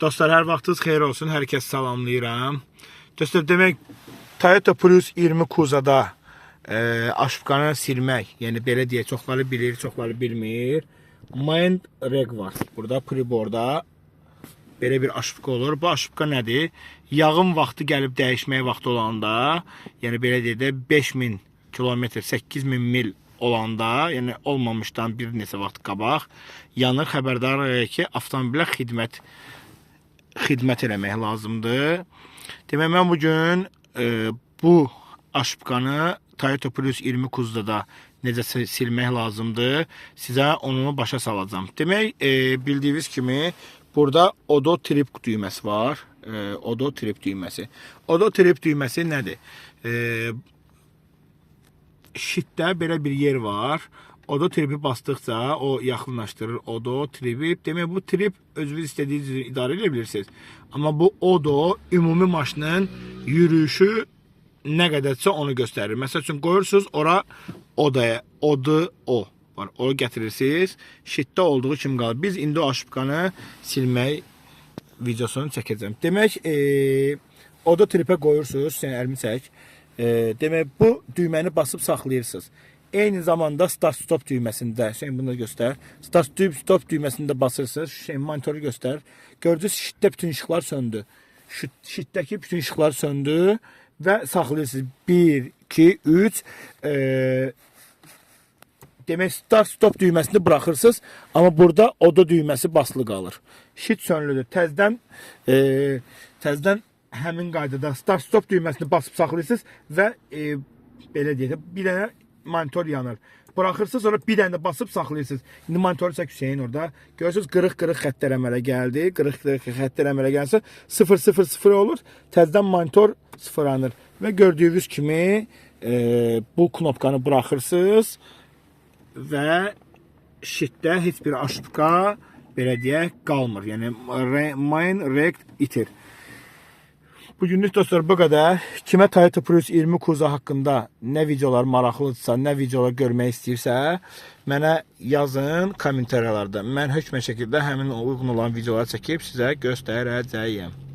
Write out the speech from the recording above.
Dostlar hər vaxtınız xeyir olsun. Hər kəs salamlayıram. Dostlar demək Toyota Prius 20 Cuza'da e, aşıqanı silmək, yəni belə deyə çoxları bilir, çoxları bilmir. Mind Reg var. Burada priborda belə bir aşıqqa olur. Bu aşıqqa nədir? Yağın vaxtı gəlib dəyişməyə vaxtı olanda, yəni belə deyə də 5000 kilometr, 8000 mil olanda, yəni olmamışdan bir neçə vaxt qabaq yanır xəbərdar ki, avtomobilə xidmət xidmət eləmək lazımdır. Demək mən bu gün e, bu aşıqanı Toyota Prius 20 Cuza'da necə sil- silmək lazımdır, sizə onu başa salacağam. Demək, e, bildiyiniz kimi burada Odo Trip düyməsi var. E, Odo Trip düyməsi. Odo Trip düyməsi nədir? E, şitdə belə bir yer var. Odo tripi basdıqca o yaxınlaşdırır odo tripi. Demək bu trip özünüz istədiyiniz kimi idarə edə bilirsiniz. Amma bu odo ümumi maşının yürüyüşü nə qədərsə onu göstərir. Məsəl üçün qoyursunuz ora odaya, odu o var. Onu gətirirsiniz. Şitdə olduğu kimi qalır. Biz indi o aşıbqanı silmək videosunu çəkəcəm. Demək, e, oda tripə qoyursunuz, sən əlimi çək. E, demək bu düyməni basıb saxlayırsınız. Eyni zamanda start stop düyməsində, şey bunu göstər. Start stop stop düyməsində basırsınız, şey monitoru göstər. Gördünüz şitdə bütün işıqlar söndü. Şit, şitdəki bütün işıqlar söndü və saxlayırsınız. 1 2 3 e, demək start stop düyməsini buraxırsınız, amma burada oda düyməsi basılı qalır. Şit sönülüdür. Təzdən e, təzdən həmin qaydada start stop düyməsini basıb saxlayırsınız və e, belə deyək bir dənə monitor yanır. Buraxırsınız sonra bir dənə də basıb saxlayırsınız. İndi monitoru çək Hüseyn orada. Görürsüz qırıq-qırıq xəttlər əmələ gəldi. Qırıq-qırıq xəttlər əmələ gəlsə 000 olur. Təzədən monitor sıfırlanır və gördüyünüz kimi e, bu knopkanı buraxırsınız və şitdə heç bir aşıbqa belə deyək qalmır. Yəni main rect itir. Bugünlük dostlar bu qədər. Kimə Toyota Prius 20 Kuza haqqında nə videolar maraqlıdırsa, nə videolar görmək istəyirsə, mənə yazın kommentariyalarda. Mən hökmə şəkildə həmin uyğun olan videoları çəkib sizə göstərəcəyəm.